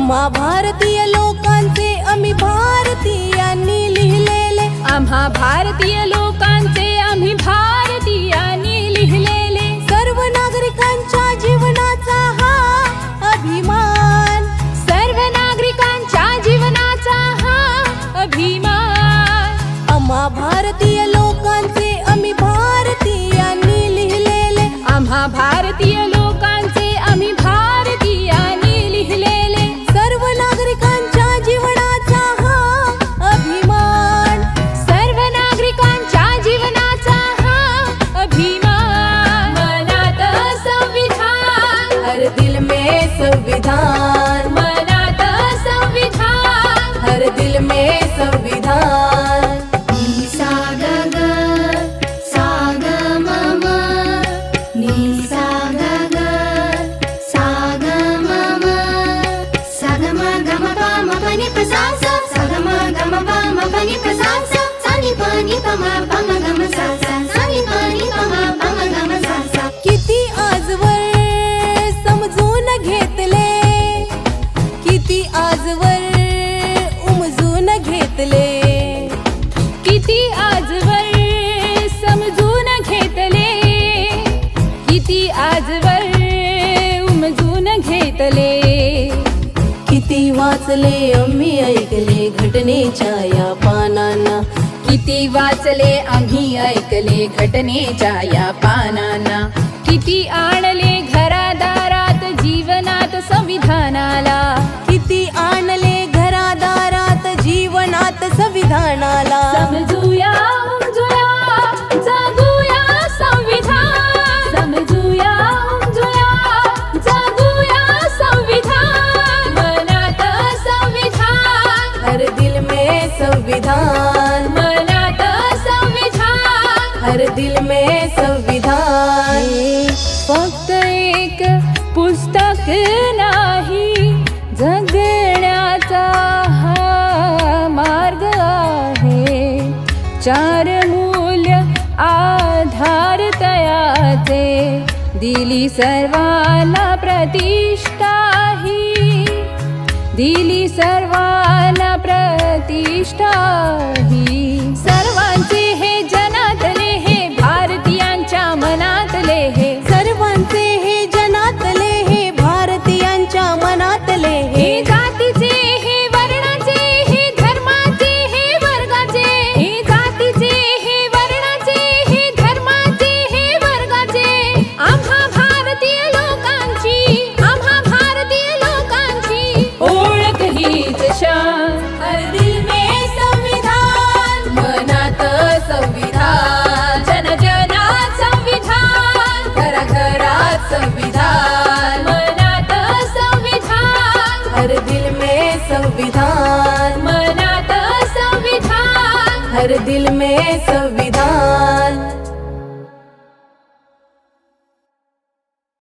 आम्हा भारतीय लोकांचे आम्ही भारतीयांनी लिहिलेले. आम्हा भारतीय लोक घेतले. किती आजवर समजून घेतले. किती आजवर उमजून घेतले. किती वाचले आम्ही ऐकले घटनेच्या या पानांना. किती वाचले आम्ही ऐकले घटनेच्या या पानांना. किती आणले पुस्तक नाही जगण्याचा हा मार्ग आहे. चार मूल्य आधार तयाचे दिली सर्वांना प्रतिष्ठाही दिली सर्वांना प्रतिष्ठा हर दिल में संविधान।